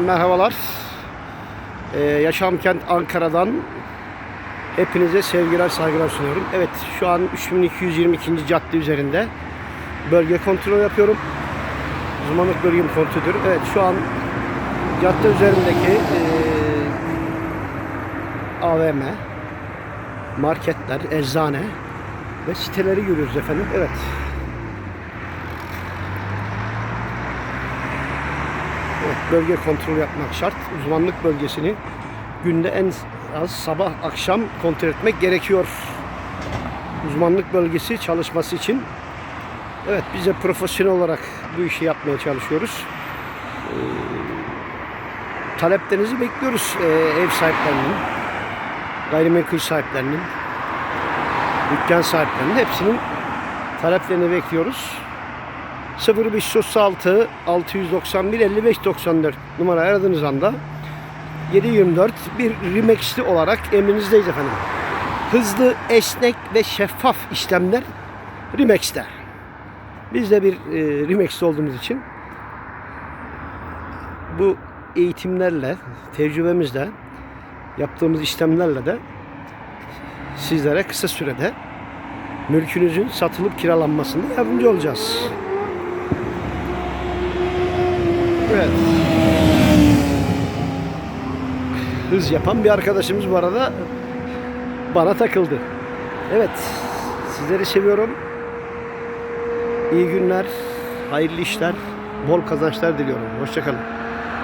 merhabalar. Ee, Yaşam Kent Ankara'dan hepinize sevgiler, saygılar sunuyorum. Evet, şu an 3222. cadde üzerinde bölge kontrol yapıyorum. Uzmanlık bölgem kontrolüdür. Evet, şu an cadde üzerindeki eee, AVM, marketler, eczane ve siteleri görüyoruz efendim. Evet. Bölge kontrol yapmak şart. Uzmanlık bölgesini günde en az sabah akşam kontrol etmek gerekiyor. Uzmanlık bölgesi çalışması için. Evet biz de profesyonel olarak bu işi yapmaya çalışıyoruz. Ee, taleplerinizi bekliyoruz ee, ev sahiplerinin, gayrimenkul sahiplerinin, dükkan sahiplerinin hepsinin taleplerini bekliyoruz. 0536 691 55 94 numara aradığınız anda 724 bir Remex'li olarak emrinizdeyiz efendim. Hızlı, esnek ve şeffaf işlemler Remex'te. Biz de bir e, Remex'te olduğumuz için bu eğitimlerle, tecrübemizle, yaptığımız işlemlerle de sizlere kısa sürede mülkünüzün satılıp kiralanmasında yardımcı olacağız. Evet. Hız yapan bir arkadaşımız bu arada bana takıldı. Evet. Sizleri seviyorum. İyi günler, hayırlı işler, bol kazançlar diliyorum. Hoşçakalın.